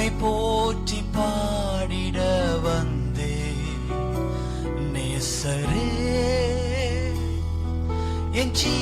உம்மை போற்றி பாடிட வந்தே நேசரே என் ஜீ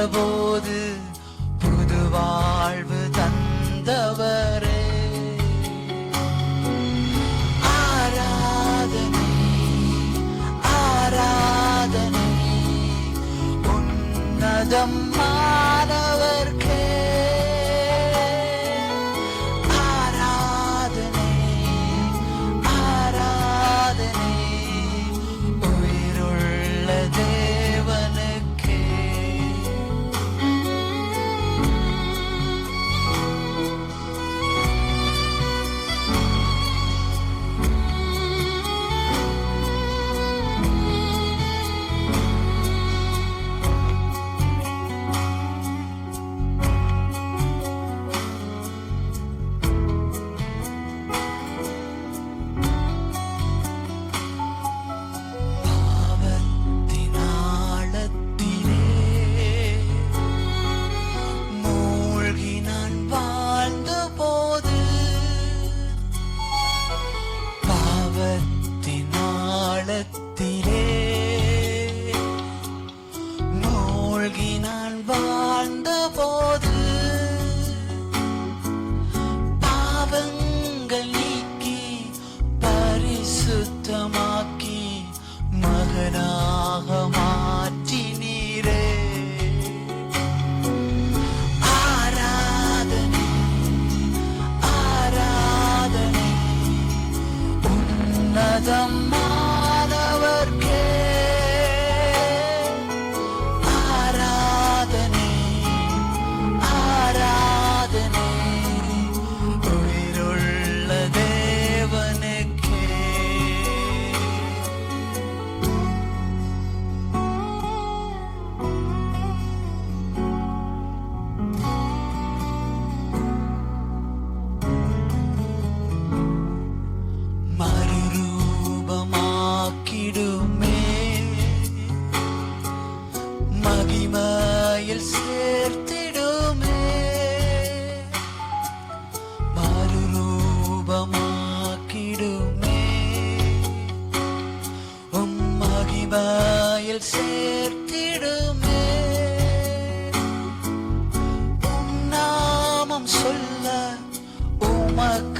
terrible உண்மையில் சேர்த்திடுமே. உன்னாமம் சொல்ல உமக்கு